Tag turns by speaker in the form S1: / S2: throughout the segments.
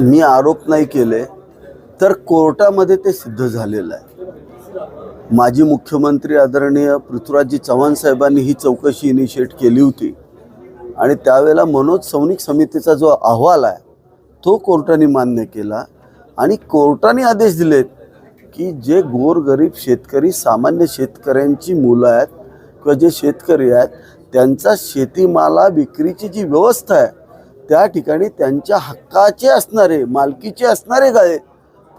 S1: मी आरोप नाही केले तर कोर्टामध्ये ते सिद्ध झालेलं आहे. माजी मुख्यमंत्री आदरणीय पृथ्वीराजजी चव्हाण साहेबांनी ही चौकशी इनिशिएट केली होती. आणि त्यावेळेला मनोज सौनिक समितीचा जो अहवाल आहे तो कोर्टाने मान्य केला. आणि कोर्टाने आदेश दिलेत की जे गोरगरीब शेतकरी सामान्य शेतकऱ्यांची मुलं आहेत किंवा जे शेतकरी आहेत त्यांचा शेतीमाला विक्रीची जी व्यवस्था आहे त्या ठिकाणी त्यांच्या हक्काचे असणारे मालकीचे असणारे गाळे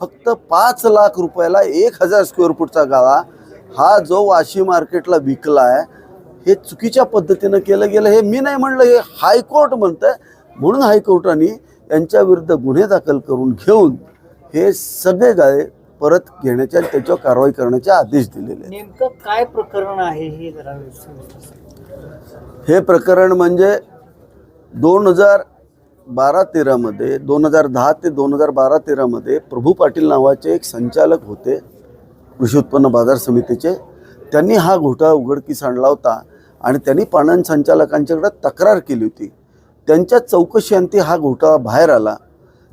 S1: फक्त पाच लाख रुपयाला एक हजार स्क्वेअर फूटचा गाळा हा जो वाशी मार्केटला विकला आहे हे चुकीच्या पद्धतीनं केलं गेलं हे मी नाही म्हणलं हे हायकोर्ट म्हणतं म्हणून हायकोर्टाने यांच्या विरुद्ध गुन्हे दाखल करून घेऊन हे सगळे गाळे परत घेण्याच्या त्याच्यावर कारवाई करण्याचे आदेश दिलेले
S2: नेमकं काय प्रकरण आहे हे जरा.
S1: हे प्रकरण म्हणजे दोन हजार बारा तेरामध्ये दोन हजार दहा ते दोन हजार बारा तेरामध्ये प्रभू पाटील नावाचे एक संचालक होते कृषी उत्पन्न बाजार समितीचे. त्यांनी हा घोटाळा उघडकीस आणला होता आणि त्यांनी पणन संचालकांच्याकडे तक्रार केली होती. त्यांच्या चौकशीअंती हा घोटाळा बाहेर आला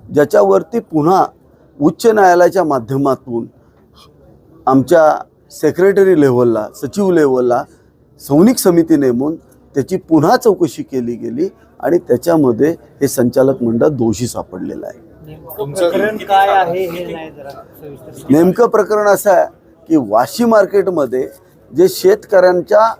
S1: ज्याच्यावरती पुन्हा उच्च न्यायालयाच्या माध्यमातून आमच्या सेक्रेटरी लेव्हलला सचिव लेव्हलला सैनिक समिती नेमून त्याची पुन्हा चौकशी केली गेली. आणि त्याच्यामध्ये हे संचालक मंडळ दोषी सापडलेलं आहे.
S2: नेमकं
S3: तुमचं
S2: प्रकरण काय आहे हे नाही जरा सविस्तर सांगा.
S1: नेमकं प्रकरण असं आहे की वाशी मार्केटमध्ये जे शेतकऱ्यांच्या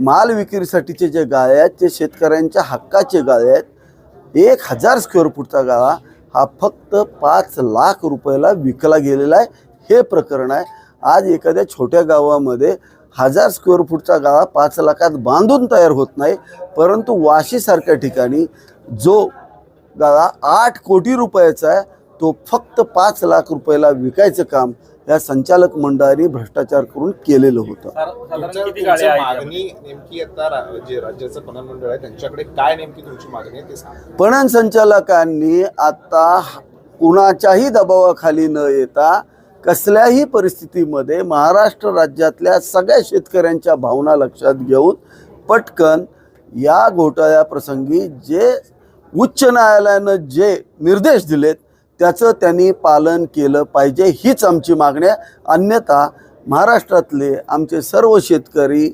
S1: माल विक्रीसाठीचे जे गाळे आहेत ते शेतकऱ्यांच्या हक्काचे गाळे आहेत एक हजार स्क्वेअर फूटचा गाळा हा फक्त पाच लाख रुपयाला विकला गेलेला आहे. हे प्रकरण आहे. आज एखाद्या छोट्या गावामध्ये हजार स्क्वेअर फूटचा गाळा पाच लाखात बांधून तयार होत नाही परंतु वाशीसारख्या ठिकाणी जो गाळा आठ कोटी रुपयाचा आहे तो फक्त पाच लाख रुपयाला विकायचं काम या संचालक मंडळाने भ्रष्टाचार करून केलेलं होतं.
S3: तुमच्या तुमची मागणी नेमकी आता रा- जे राज्याचं पणन मंडळ आहे त्यांच्याकडे काय नेमकी तुमची मागणी आहे ते सांगा.
S1: पणन संचालकांनी आता कुणाच्याही दबावाखाली न येता कसल्याही परिस्थितीमध्ये महाराष्ट्र राज्यातल्या सगळ्या शेतकऱ्यांच्या भावना लक्षात घेऊन पटकन या घोटाळ्याप्रसंगी जे उच्च न्यायालयानं जे निर्देश दिलेत त्याचं त्यांनी पालन केलं पाहिजे हीच आमची मागणी आहे. अन्यथा महाराष्ट्रातले आमचे सर्व शेतकरी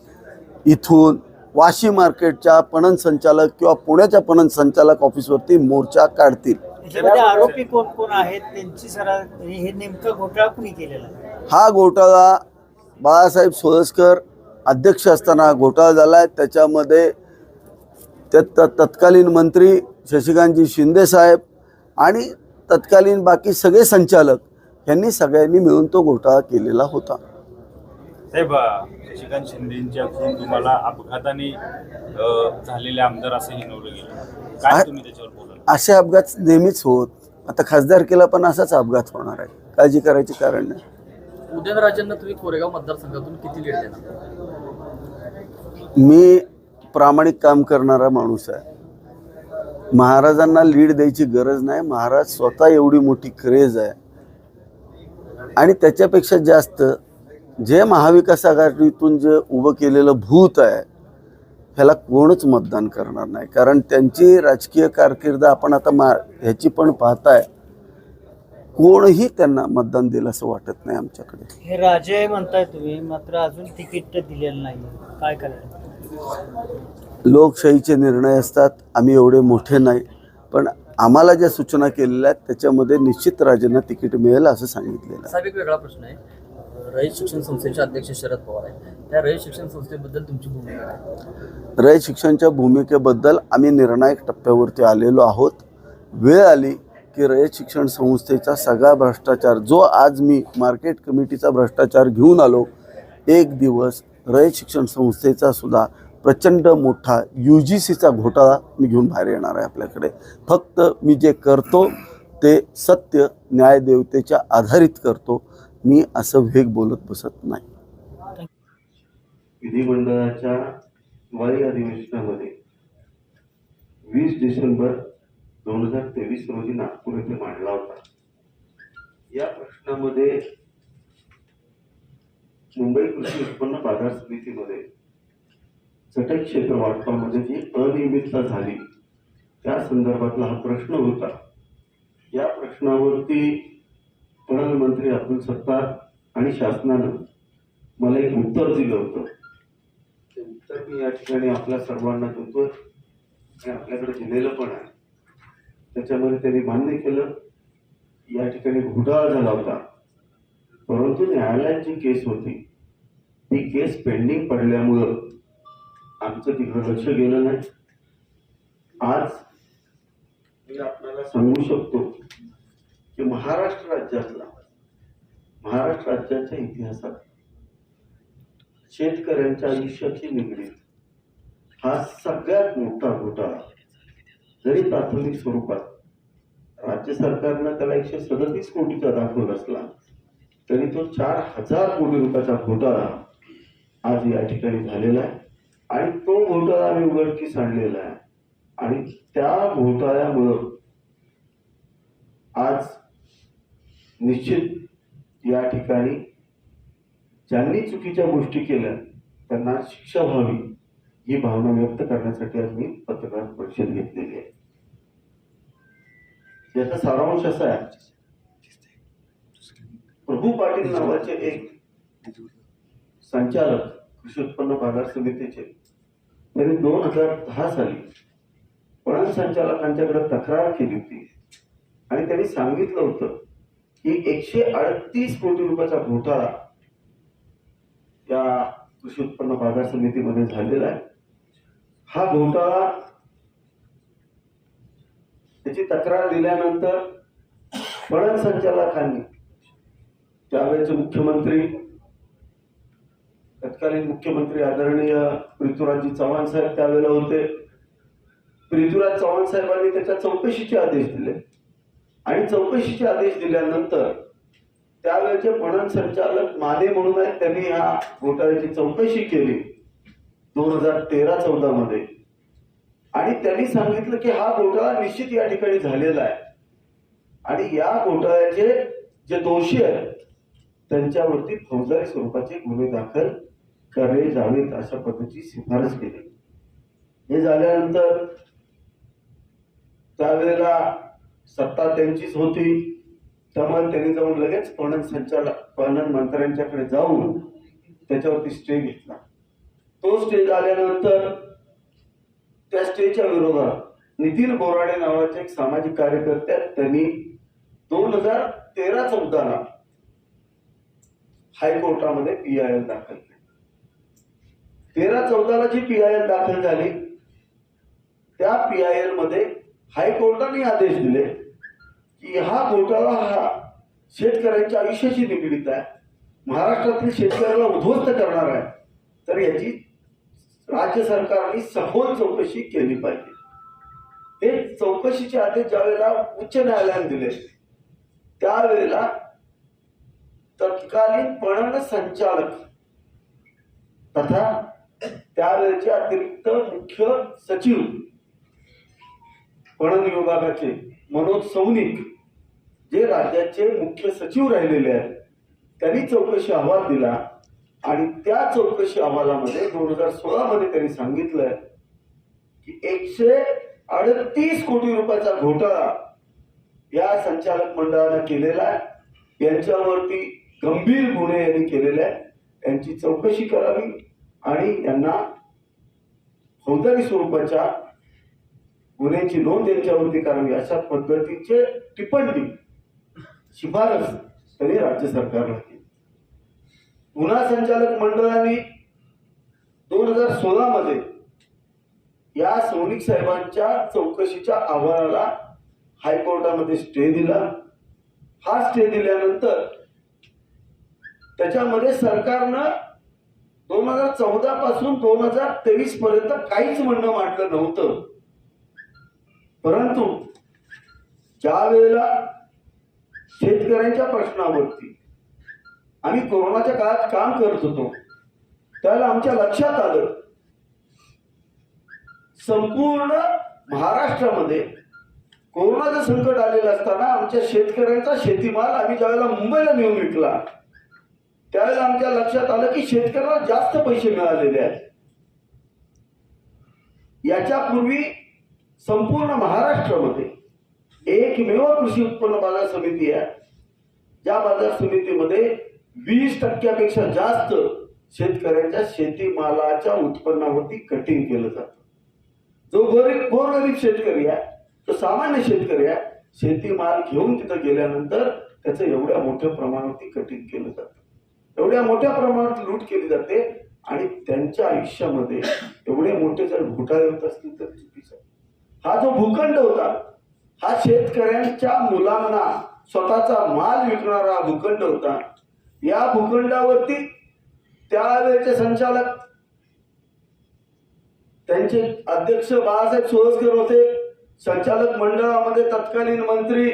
S1: इथून वाशी मार्केटच्या पणन संचालक किंवा पुण्याच्या पणन संचालक ऑफिसवरती मोर्चा काढतील.
S2: त्याच्यामध्ये आरोपी कोण कोण आहेत? त्यांची सरा हे नेमकं घोटाळा कुणी केलेला? आहे
S1: हा घोटाळा बाळासाहेब सोळसकर अध्यक्ष असताना हा घोटाळा झाला आहे त्याच्यामध्ये ते त तत्कालीन मंत्री शशिकांतजी शिंदे साहेब आणि तत्कालीन बाकी सगळे संचालक यांनी सगळ्यांनी मिळून तो घोटाळा केलेला होता.
S4: साहेब शशिकांत शिंदेच्या खून तुम्हाला अपघाताने झालेले आमदार असं हिनवलं गेलं. काय तुम्ही त्याच्यावर बोलाल?
S1: असे अपघात नेहमीच होत. आता खासदारकीला पण असाच अपघात होणार आहे. काळजी करायची कारण नाही.
S5: उदयनराजेंना तुम्ही कोरेगाव मतदारसंघातून किती लीड देणार?
S1: मी प्रामाणिक काम करणारा माणूस आहे. महाराजांना लीड द्यायची गरज नाही. महाराज स्वतः एवढी मोठी क्रेज आहे. आणि त्याच्यापेक्षा जास्त जे महाविकास आघाडीतून जे उभं केलेलं भूत आहे ह्याला कोणच मतदान करणार नाही. कारण त्यांची राजकीय कारकीर्द आपण आता मा ह्याची पण पाहताय. कोणही त्यांना मतदान दिलं असं वाटत नाही आमच्याकडे.
S2: हे राजे म्हणताय तुम्ही मात्र अजून तिकीट दिलेलं नाही काय करायचं?
S1: लोकशाहीचे निर्णय असतात आम्ही एवढे मोठे नाही. पण आम्हाला ज्या सूचना केलेल्या आहेत त्याच्यामध्ये निश्चित राजांना तिकीट मिळेल असं सांगितलेलं आहे.
S5: साहेब एक वेगळा प्रश्न आहे. रयत शिक्षण संस्थेचे अध्यक्ष शरद पवार आहेत. त्या रयत शिक्षण संस्थेबद्दल तुमची भूमिका काय?
S1: रयत शिक्षणच्या भूमिकेबद्दल आम्ही निर्णायक टप्प्यावरती आलेलो आहोत. वेळ आली की रयत शिक्षण संस्थेचा सगळा भ्रष्टाचार जो आज मी मार्केट कमिटीचा भ्रष्टाचार घेऊन आलो एक दिवस रयत शिक्षण संस्थेचा सुद्धा प्रचंड मोठा यू जी सीचा घोटाळा मी घेऊन बाहेर येणार आहे आपल्याकडे. फक्त मी जे करतो ते सत्य न्यायदेवतेच्या आधारित करतो. मी असं वेग बोलत बसत नाही.
S6: विधिमंडळाच्या हिवाळी अधिवेशनामध्ये वीस डिसेंबर दोन हजार तेवीस रोजी नागपूर येथे मांडला होता. या प्रश्नामध्ये मुंबई कृषी उत्पन्न बाजार समितीमध्ये चटक क्षेत्र वाटपामध्ये जी अनियमितता झाली त्या संदर्भातला हा प्रश्न होता.
S1: या प्रश्नावरती प्रधानमंत्री अब्दुल सत्तार आणि शासनानं मला एक उत्तर दिलं होतं. ते उत्तर मी या ठिकाणी आपल्या सर्वांना देतो आणि आपल्याकडे दिलेलं पण आहे. त्याच्यामध्ये त्यांनी मान्य केलं. या ठिकाणी घोटाळा झाला होता. परंतु न्यायालयात जी केस होती. ती केस पेंडिंग पडल्यामुळं आमचं तिकडं लक्ष गेलं नाही. आज मी आपल्याला सांगू शकतो की महाराष्ट्र राज्यातला महाराष्ट्र राज्याच्या इतिहासात शेतकऱ्यांच्या आयुष्याची निगडीत हा सगळ्यात मोठा घोटाळा जरी प्राथमिक स्वरूपात राज्य सरकारनं त्याला एकशे सदतीस कोटीचा दाखवला असला तरी तो चार हजार कोटी रुपयाचा घोटाळा आज या ठिकाणी झालेला आहे. आणि तो घोटाळा आम्ही उघडकीस आणलेला आहे. आणि त्या घोटाळ्यामुळं आज निश्चित या ठिकाणी ज्यांनी चुकीच्या गोष्टी केल्या त्यांना शिक्षा व्हावी ही भावना व्यक्त करण्यासाठी आज मी पत्रकार परिषद घेतलेली आहे. याचा सारांश असा आहे. प्रभू पाटील नावाचे एक संचालक कृषी उत्पन्न बाजार समितीचे त्यांनी दोन हजार दहा साली पणन संचालकांच्याकडे तक्रार केली होती. आणि त्यांनी सांगितलं होतं की एकशे अडतीस कोटी रुपयाचा घोटाळा या कृषी उत्पन्न बाजार समितीमध्ये झालेला आहे. हा घोटाळा त्याची तक्रार दिल्यानंतर पणन संचालकांनी त्यावेळेचे मुख्यमंत्री तत्कालीन मुख्यमंत्री आदरणीय पृथ्वीराजजी चव्हाण साहेब त्यावेळेला होते. पृथ्वीराज चव्हाण साहेबांनी त्याच्या चौकशीचे आदेश दिले. आणि चौकशीचे आदेश दिल्यानंतर त्यावेळेचे पणन संचालक माने म्हणून आहेत त्यांनी ह्या घोटाळ्याची चौकशी केली दोन हजार तेरा चौदा मध्ये. आणि त्यांनी सांगितलं की हा घोटाळा निश्चित या ठिकाणी झालेला आहे. आणि या घोटाळ्याचे जे दोषी आहेत त्यांच्यावरती फौजदारी स्वरूपाचे गुन्हे दाखल करणे जावेत अशा पद्धतीची शिफारस केली. हे झाल्यानंतर त्यावेळेला सत्ता त्यांचीच होती. त्यामुळे त्यांनी जाऊन लगेच पणन संचालक पणन मंत्र्यांच्याकडे जाऊन त्याच्यावरती स्टे घेतला. तो स्टे झाल्यानंतर त्या स्टेच्या विरोधात नितीन बोराडे नावाचे एक सामाजिक कार्यकर्ते त्यांनी दोन हजार तेरा चौदाला हायकोर्टामध्ये पी आय एल दाखल केली. तेरा चौदाला जी पी आय एल दाखल झाली त्या पी आय एलमध्ये हायकोर्टाने आदेश दिले की हा घोटाळा हा शेतकऱ्यांच्या आयुष्याशी निगडीत आहे. महाराष्ट्रातील शेतकऱ्याला उद्ध्वस्त करणार आहे. तर याची राज्य सरकारने सखोल चौकशी केली पाहिजे. हे चौकशीचे आदेश ज्यावेळेला उच्च न्यायालयाने दिले त्यावेळेला तत्कालीन पणन संचालक तथा त्यावेळेचे अतिरिक्त मुख्य सचिव पणन विभागाचे मनोज सौनिक जे राज्याचे मुख्य सचिव राहिलेले आहेत त्यांनी चौकशी अहवाल दिला आणि त्या चौकशी अहवालामध्ये दोन हजार सोळा मध्ये त्यांनी सांगितलंय की एकशे अडतीस कोटी रुपयाचा घोटाळा या संचालक मंडळानं केलेला आहे. यांच्यावरती गंभीर गुन्हे यांनी केलेले आहेत. यांची चौकशी करावी आणि यांना फौजदारी स्वरूपाच्या गुन्ह्याची नोंद यांच्यावरती करावी अशा पद्धतीचे टिप्पणी शिफारस त्यांनी राज्य सरकारला केली गुन्हा संचालक मंडळाने दोन हजार सोळा मध्ये या सौनिक साहेबांच्या चौकशीच्या अहवालाला हायकोर्टामध्ये स्टे दिला. हा स्टे दिल्यानंतर त्याच्यामध्ये सरकारनं दोन हजार चौदा पासून दोन हजार तेवीस पर्यंत काहीच म्हणणं मांडलं नव्हतं. परंतु ज्या वेळेला शेतकऱ्यांच्या प्रश्नावरती आम्ही कोरोनाच्या काळात काम करत होतो त्यावेळेला आमच्या लक्षात आलं संपूर्ण महाराष्ट्रामध्ये कोरोनाचं संकट आलेलं असताना आमच्या शेतकऱ्यांचा शेतीमाल आम्ही ज्यावेळेला मुंबईला नेऊन विकला त्यावेळेला आमच्या लक्षात आलं की शेतकऱ्याला जास्त पैसे मिळालेले आहेत. याच्यापूर्वी संपूर्ण महाराष्ट्रामध्ये एकमेव कृषी उत्पन्न बाजार समिती आहे. ज्या बाजार समितीमध्ये वीस टक्क्यापेक्षा जास्त शेतकऱ्यांच्या शेतीमालाच्या उत्पन्नावरती कटिंग केलं जातं. जो गरीब गोरगरीब शेतकरी आहे तो सामान्य शेतकरी आहे शेतीमाल घेऊन तिथं गेल्यानंतर त्याचं एवढ्या मोठ्या प्रमाणावरती कटिंग केलं जातं. एवढ्या मोठ्या प्रमाणात लूट केली जाते आणि त्यांच्या आयुष्यामध्ये एवढे मोठे जर घोटाळे होत असतील तर हा जो भूखंड होता हा शेतकऱ्यांच्या मुलांना स्वतःचा माल विकणारा भूखंड होता. या भूखंडावरती त्यावेळेचे संचालक त्यांचे अध्यक्ष बाळासाहेब सोळसकर होते संचालक मंडळामध्ये तत्कालीन मंत्री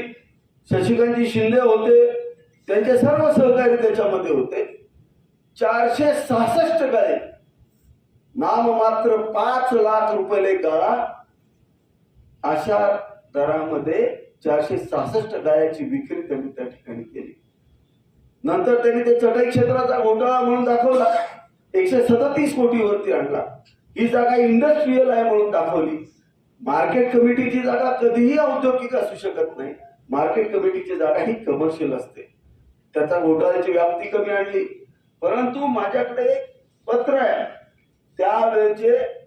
S1: शशिकांतजी शिंदे होते त्यांचे सर्व सहकारी त्याच्यामध्ये होते. चारशे सहासष्ट गाळे नाममात्र पाच लाख रुपये गाळा अशा दरामध्ये चारशे सहासष्ट गायाची विक्री त्यांनी त्या ठिकाणी केली. नंतर त्यांनी ते चटई क्षेत्राचा घोटाळा म्हणून दाखवला. एकशे सदतीस कोटीवरती आणला. ही जागा इंडस्ट्रीयल आहे म्हणून दाखवली. मार्केट कमिटीची जागा कधीही औद्योगिक असू शकत नाही. मार्केट कमिटीची जागा ही कमर्शियल असते. त्याचा घोटाळ्याची व्याप्ती कमी आणली. परंतु माझ्याकडे एक पत्र आहे. त्यावेळेचे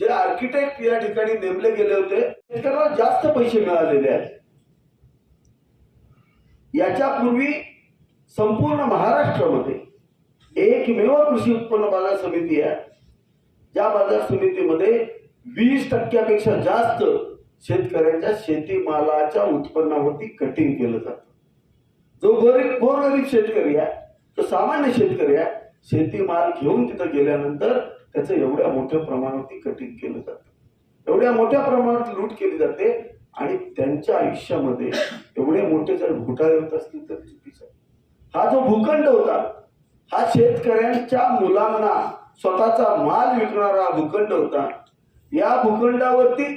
S1: जे आर्किटेक्ट या ठिकाणी नेमले गेले होते त्यांना जास्त पैसे मिळालेले आहेत. याच्यापूर्वी संपूर्ण महाराष्ट्रामध्ये एकमेव कृषी उत्पन्न बाजार समिती आहे. ज्या बाजार समितीमध्ये वीस टक्क्यापेक्षा जास्त शेतकऱ्यांच्या शेतीमालाच्या उत्पन्नावरती कटिंग केलं जातं. जो गरीब गोरगरीब शेतकरी आहे तो सामान्य शेतकरी आहे शेतीमाल घेऊन तिथं गेल्यानंतर त्याचं एवढ्या मोठ्या प्रमाणावरती कटिंग केलं जातं. एवढ्या मोठ्या प्रमाणात लूट केली जाते आणि त्यांच्या आयुष्यामध्ये एवढे मोठे जर घोटाळे होत असतील तर चुकीचं हा जो भूखंड होता हा शेतकऱ्यांच्या मुलांना स्वतःचा माल विकणारा भूखंड होता या भूखंडावरती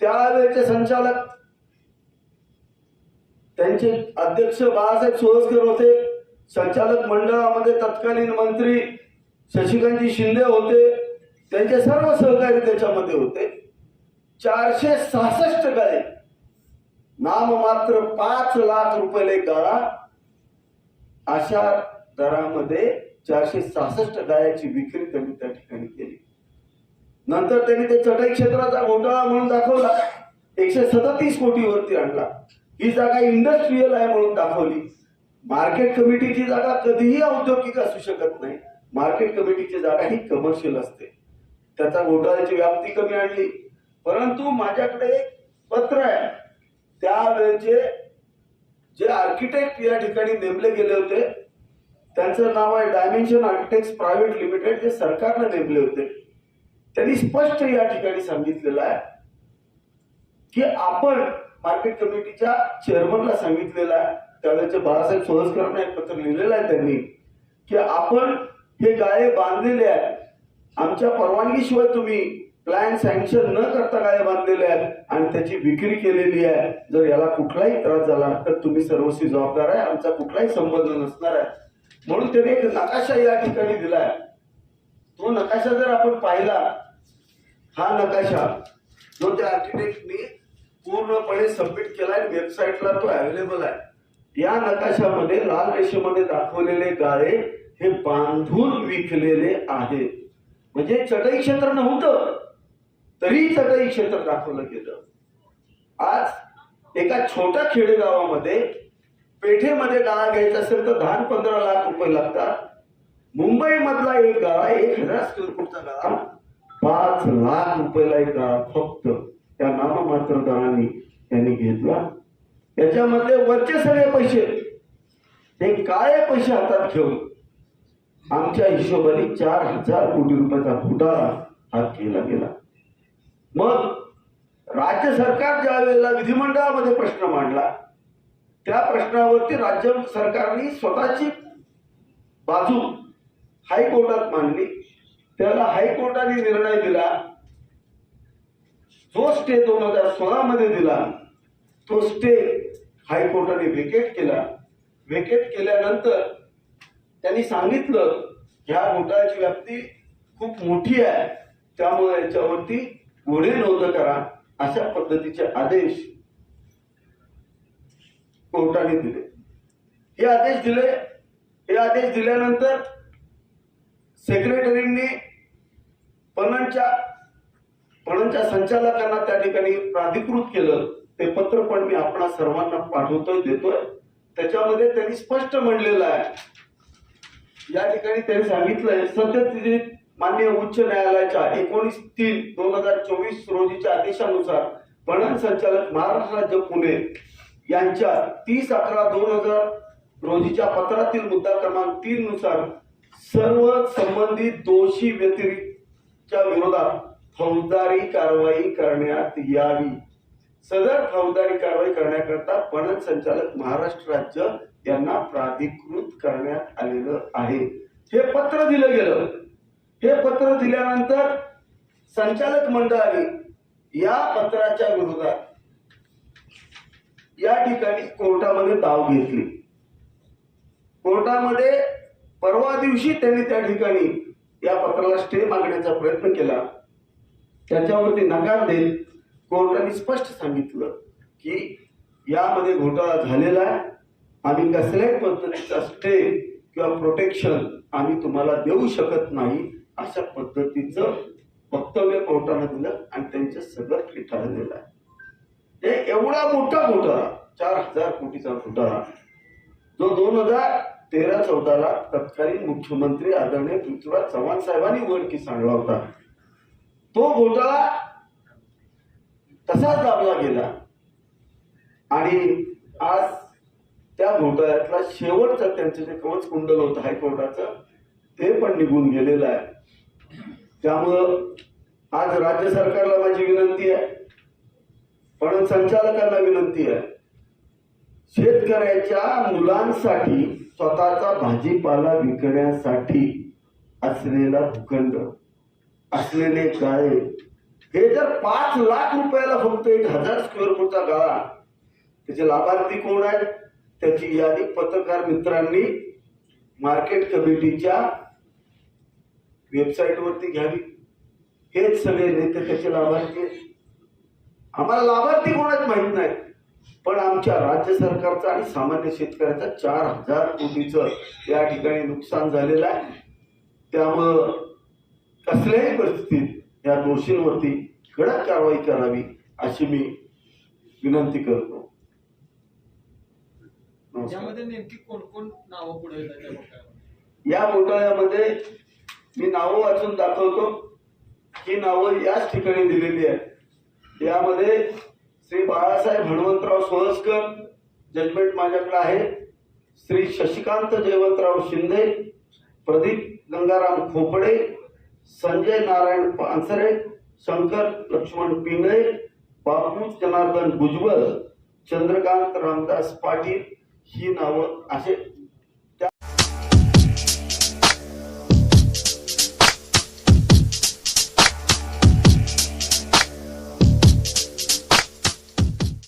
S1: त्यावेळेचे संचालक त्यांचे अध्यक्ष बाळासाहेब सोळसकर होते संचालक मंडळामध्ये तत्कालीन मंत्री शशिकांतजी शिंदे होते. त्यांचे सर्व सहकारी त्याच्यामध्ये होते. चारशे सहासष्ट गाळे नाममात्र पाच लाख रुपये गाळा. अशा दरामध्ये चारशे सहासष्ट गायाची विक्री त्यांनी त्या ठिकाणी केली. नंतर त्यांनी ते चटई क्षेत्राचा घोटाळा म्हणून दाखवला. एकशे सदतीस कोटीवरती आणला. ही जागा इंडस्ट्रीयल आहे म्हणून दाखवली. मार्केट कमिटीची जागा कधीही औद्योगिक असू शकत नाही. मार्केट कमिटीची जागा ही कमर्शियल असते. त्याचा घोटाळ्याची व्याप्ती कमी आणली. परंतु माझ्याकडे एक पत्र आहे. त्यावेळेचे जे आर्किटेक्ट या ठिकाणी नेमले गेले होते त्यांचं नाव आहे डायमेन्शन आर्किटेक्ट प्रायव्हेट लिमिटेड जे सरकारने नेमले होते. त्यांनी स्पष्ट या ठिकाणी सांगितलेलं आहे की आपण मार्केट कमिटीच्या चेअरमनला सांगितलेलं आहे. त्यावेळेचे बाळासाहेब सोळसकरांना एक पत्र लिहिलेलं आहे त्यांनी की आपण हे गाळे बांधलेले आहेत. आमच्या परवानगीशिवाय तुम्ही प्लॅन सँक्शन न करता गाळे बांधलेले आहेत आणि त्याची विक्री केलेली आहे. जर याला कुठलाही त्रास झाला तर तुम्ही सर्वस्वी जबाबदार आहे. आमचा कुठलाही संबंध नसणार आहे. म्हणून त्याने एक नकाशा या ठिकाणी दिलाय. तो नकाशा जर आपण पाहिला हा नकाशा जो त्या आर्किटेक्टनी पूर्णपणे सबमिट केलाय वेबसाईटला तो अवेलेबल आहे. या नकाशामध्ये लाल रेषेमध्ये दाखवलेले गाळे हे बांधून विकलेले आहेत म्हणजे चटई क्षेत्र नव्हतं. तरी चटई क्षेत्र दाखवलं गेलं. आज एका छोट्या खेडेगावामध्ये पेठेमध्ये गाळा घ्यायचा असेल तर दहा पंधरा लाख रुपये लागतात. मुंबईमधला एक गाळा एक हजार स्क्वेअर फूटचा गाळा पाच लाख रुपयाला एक गाळा फक्त. त्या नाममात्र दराने त्यांनी घेतला. त्याच्यामध्ये वरचे सगळे पैसे. ते काळे पैसे हातात घेऊन आमच्या हिशोबाने चार हजार कोटी रुपयाचा घोटाळा हा केला गेला. मग राज्य सरकार ज्या वेळेला विधिमंडळामध्ये प्रश्न मांडला त्या प्रश्नावरती राज्य सरकारने स्वतःची बाजू हायकोर्टात मांडली. त्याला हायकोर्टाने निर्णय दिला. जो स्टे दोन हजार सोळा मध्ये दिला तो स्टे हायकोर्टाने व्हेकेट केला. व्हेकेट केल्यानंतर त्यांनी सांगितलं ह्या घोटाळ्याची व्याप्ती खूप मोठी आहे. त्यामुळे याच्यावरती गुन्हे नोंद करा अशा पद्धतीचे आदेश कोर्टाने दिले. हे आदेश दिले. हे आदेश दिल्यानंतर सेक्रेटरींनी पणनच्या पणनच्या संचालकांना त्या ठिकाणी प्राधिकृत केलं. ते पत्र पण मी आपणा सर्वांना पाठवतोय देतोय. त्याच्यामध्ये त्यांनी स्पष्ट म्हणलेलं आहे. या ठिकाणी त्यांनी सांगितलंय सद्यस्थितीत मान्य उच्च न्यायालयाच्या एकोणीस तीन दोन हजार चोवीस रोजीच्या आदेशानुसार पणन संचालक महाराष्ट्र राज्य पुणे यांच्या तीस अकरा दोन हजार रोजीच्या पत्रातील मुद्दा क्रमांक तीन नुसार सर्व संबंधित दोषी व्यतिरिक्तच्या विरोधात फौजदारी कारवाई करण्यात यावी. सदर फौजदारी कारवाई करण्याकरता पणन संचालक महाराष्ट्र राज्य यांना प्राधिकृत करण्यात आलेलं आहे. हे पत्र दिलं गेलं. हे पत्र दिल्यानंतर संचालक मंडळाने या पत्राच्या विरोधात या ठिकाणी कोर्टामध्ये दाव घेतली. कोर्टामध्ये परवा दिवशी त्यांनी त्या ठिकाणी या पत्राला स्टे मागण्याचा प्रयत्न केला. त्याच्यावरती नकार देत कोर्टाने स्पष्ट सांगितलं की यामध्ये घोटाळा झालेला आहे. आम्ही कसल्याही पद्धतीचा स्टे किंवा प्रोटेक्शन आम्ही तुम्हाला देऊ शकत नाही अशा पद्धतीचं वक्तव्य कोर्टानं दिलं आणि त्यांचं सगळं फेटाळलेलं दिलं. हे एवढा मोठा घोटाळा चार हजार कोटीचा घोटाळा जो दोन हजार तेरा चौदाला तत्कालीन मुख्यमंत्री आदरणीय पृथ्वीराज चव्हाण साहेबांनी उघडकीस आणला होता. तो घोटाळा तसाच दाबला गेला. आणि आज त्या घोटाळ्यातला शेवटचा त्यांचं जे कवच कुंडल होतं हायकोर्टाचं ते पण निघून गेलेलं आहे. त्यामुळं आज राज्य सरकारला माझी विनंती आहे. पण संचालकांना विनंती आहे. शेतकऱ्याच्या मुलांसाठी स्वतःचा भाजीपाला विकण्यासाठी असलेला भूखंड असलेले गाळे हे जर पाच लाख रुपयाला फक्त एक हजार स्क्वेअर फूटचा गाळा त्याचे लाभार्थी कोण आहेत? त्याची यादी पत्रकार मित्रांनी मार्केट कमिटीच्या वेबसाईटवरती घ्यावी. हेच सगळे नेते त्याचे लाभार्थी आहेत. आम्हाला लाभार्थी कोणाच माहीत नाही पण आमच्या राज्य सरकारचं आणि सामान्य शेतकऱ्याचं चार हजार कोटीचं या ठिकाणी नुकसान झालेलं आहे. त्यामुळं कसल्याही परिस्थितीत या दोषींवरती कडक कारवाई करावी अशी मी विनंती करतो नमस्कार.
S5: यामध्ये नेमकी कोण कोण नावं पुढे येतात त्या घोटाळ्यामध्ये?
S1: या घोटाळ्यामध्ये मी नावं वाचून दाखवतो ही नावं याच ठिकाणी दिलेली आहेत यामध्ये श्री बाळासाहेब हनुमंतराव सोळसकर जजमेंट माझ्याकडे आहे श्री शशिकांत जयवंतराव शिंदे प्रदीप गंगाराम खोपडे संजय नारायण पानसरे शंकर लक्ष्मण पिंगळे बापू जनार्दन भुजबळ चंद्रकांत रामदास पाटील ही नावं असे त्या